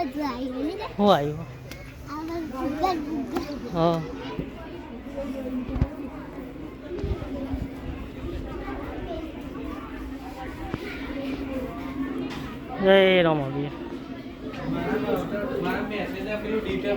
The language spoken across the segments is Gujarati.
બધું આવ્યું ને હું આવ્યું આ બધું ગુગલ હા જય રમાબી મારા મેસેજ પેલું ડિટેલ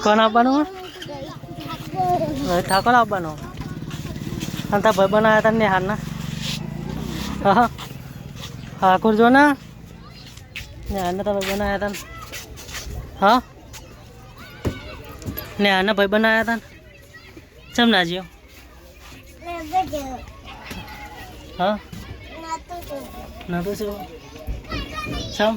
કોણ આપવાનું હવે ઠાકોર આપવાનો અને તા ભાઈ બનાવ્યા હતા ને હારના હા ઠાકોર જો ને ને હારના તા ભાઈ બનાવ્યા હતા ને હા ને હારના ભાઈ બનાવ્યા હતા ને ચમ ના જ્યો હા નતું શું ચમ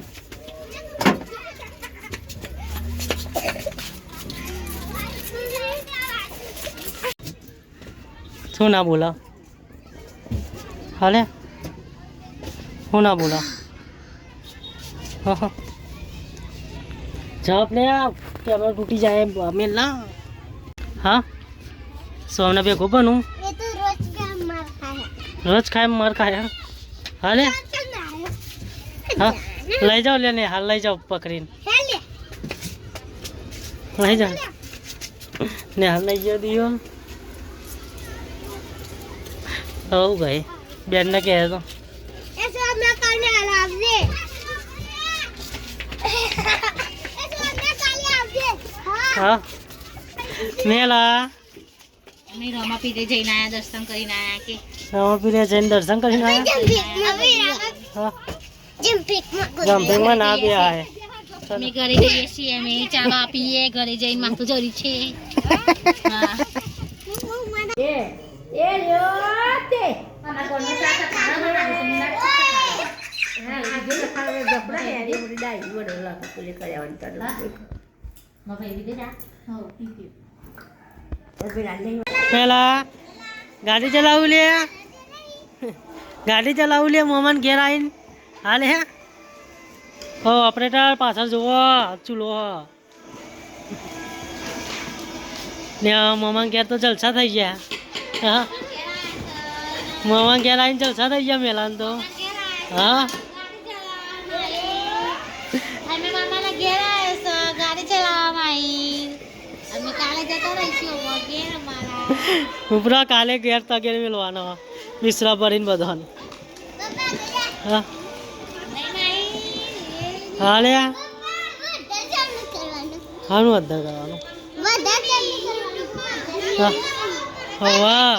શું ના બોલા હાલે હું ના બોલા હા હા જવાબ લે આ કેમેરા તૂટી જાય અમે ના હા? સોમને ભેગું બનું રોજ માર ખાય. મર ખાય હાલે? હા? લઈ જાઓ લે ને હાલ લઈ જાઓ પકડીને. લઈ જાઓ. ને હાલ લઈ જાઓ દિયો. હવ ભાઈ બેનને કહે તો એ તો અમે કાલે આવજે એ તો અમે કાલે આવજે હા. મેલા. અમે રમાપીરે જઈને આયા દર્શન કરીને આયા કે? રામાપીરે જઈને દર્શન કરીને આવ્યા હા. જમ્પિંગમાં ના બી આય અમે ઘરે જઈએ છીએ અમે ચાલો આપીએ ઘરે જઈને માથું જરી છે. હા. પેલા ગાડી ચલાવું લે ગાડી ચલાવું લે મોમન ઘેર આવીને હાલે હે હો ઓપરેટર પાછળ જુઓ ચૂલો હ ને મોમન ઘેર તો જલસા થઈ ગયા હા મોમન ઘેર આવીને જલસા થઈ ગયા મેલાન તો હા ઉપરા કાલે ઘેર તગેર મેળવાનો મિશ્રા ભરીને બધાને. હા? હાલે હાનું અધર કરવાનું. હા. હવા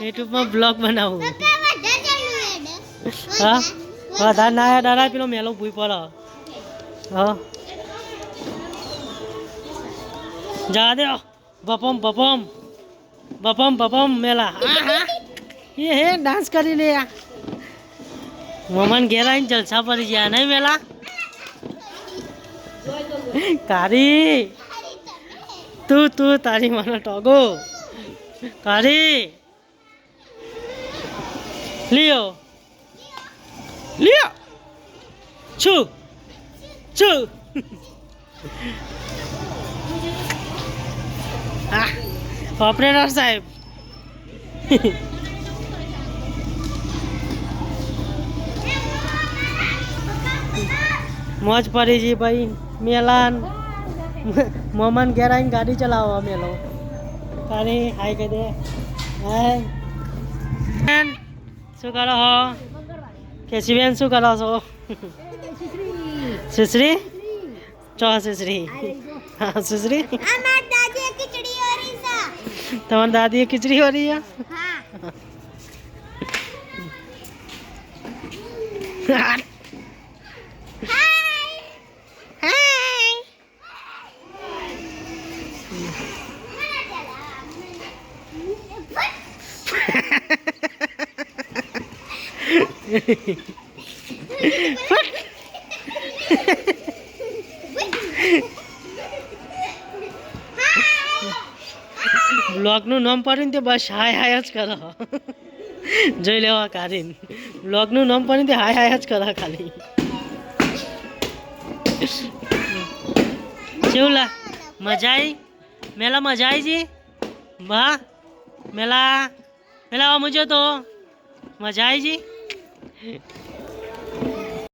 યુટ્યુબમાં બ્લોગ બનાવું. હા? વધારે ના ડરાય પેલો મેલો ભૂઈ પડે હા. જા દે બપમ બપમ બપમ બપમ મેલા. એ હે? ડાન્સ કરી લે મમન ઘેર આવીને જલસા પડી ગયા નહીં મેલા? કારી તું તું તારી મને ટોગો કારી લિયો. લિયો. છું. છું. આ ઓપરેટર સાહેબ. મોજ પડી છે ભાઈ. મેલાન. મોમન ઘેર આવીને ગાડી ચલાવવા મેલો તારી હાય કહી દે. હાય. શું કરો હો? કેસી બેન શું કરો છો? સુશ્રી ચો સુશ્રી હા સુશ્રી તમારી દાદીએ ખીચડી વાળી હા. બ્લોગનું નામ પડ્યું ને તે બસ હાય હાય જ કરો. જોઈ લેવા કારીન બ્લોગનું નામ પડ્યું તે હાય હાય જ કરો ખાલી. શિવલા મજા આવી મેલા મજા આવી જી? બા મેલા. મેલા મુજો તો. મજા આવી જી?